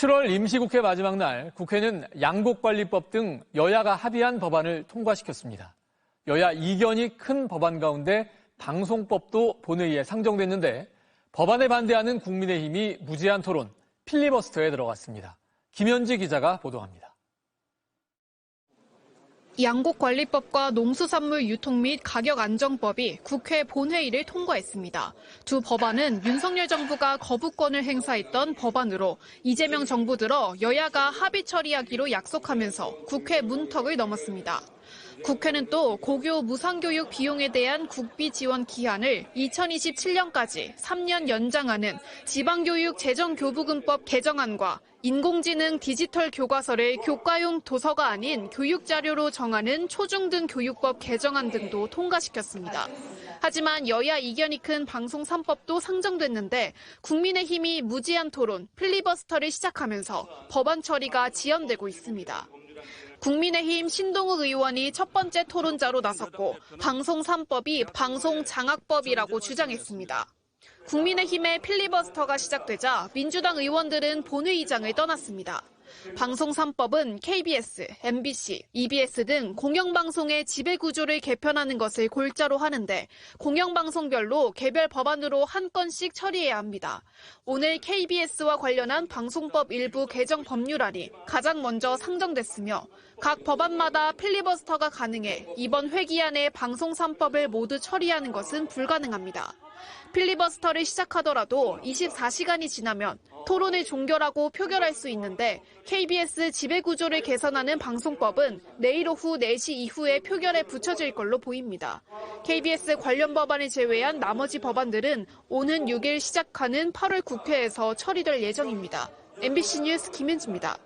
7월 임시국회 마지막 날 국회는 양곡관리법 등 여야가 합의한 법안을 통과시켰습니다. 여야 이견이 큰 법안 가운데 방송법도 본회의에 상정됐는데 법안에 반대하는 국민의힘이 무제한 토론, 필리버스터에 들어갔습니다. 김현지 기자가 보도합니다. 양곡관리법과 농수산물 유통 및 가격 안정법이 국회 본회의를 통과했습니다. 두 법안은 윤석열 정부가 거부권을 행사했던 법안으로 이재명 정부 들어 여야가 합의 처리하기로 약속하면서 국회 문턱을 넘었습니다. 국회는 또 고교 무상교육 비용에 대한 국비 지원 기한을 2027년까지 3년 연장하는 지방교육 재정교부금법 개정안과 인공지능 디지털 교과서를 교과용 도서가 아닌 교육자료로 정하는 초중등 교육법 개정안 등도 통과시켰습니다. 하지만 여야 이견이 큰 방송 3법도 상정됐는데 국민의힘이 무제한 토론, 필리버스터를 시작하면서 법안 처리가 지연되고 있습니다. 국민의힘 신동욱 의원이 첫 번째 토론자로 나섰고 방송 3법이 방송 장악법이라고 주장했습니다. 국민의힘의 필리버스터가 시작되자 민주당 의원들은 본회의장을 떠났습니다. 방송 3법은 KBS, MBC, EBS 등 공영방송의 지배구조를 개편하는 것을 골자로 하는데 공영방송별로 개별 법안으로 한 건씩 처리해야 합니다. 오늘 KBS와 관련한 방송법 일부 개정 법률안이 가장 먼저 상정됐으며 각 법안마다 필리버스터가 가능해 이번 회기 안에 방송 3법을 모두 처리하는 것은 불가능합니다. 필리버스터를 시작하더라도 24시간이 지나면 토론을 종결하고 표결할 수 있는데 KBS 지배구조를 개선하는 방송법은 내일 오후 4시 이후에 표결에 붙여질 걸로 보입니다. KBS 관련 법안을 제외한 나머지 법안들은 오는 6일 시작하는 8월 국회에서 처리될 예정입니다. MBC 뉴스 김현지입니다.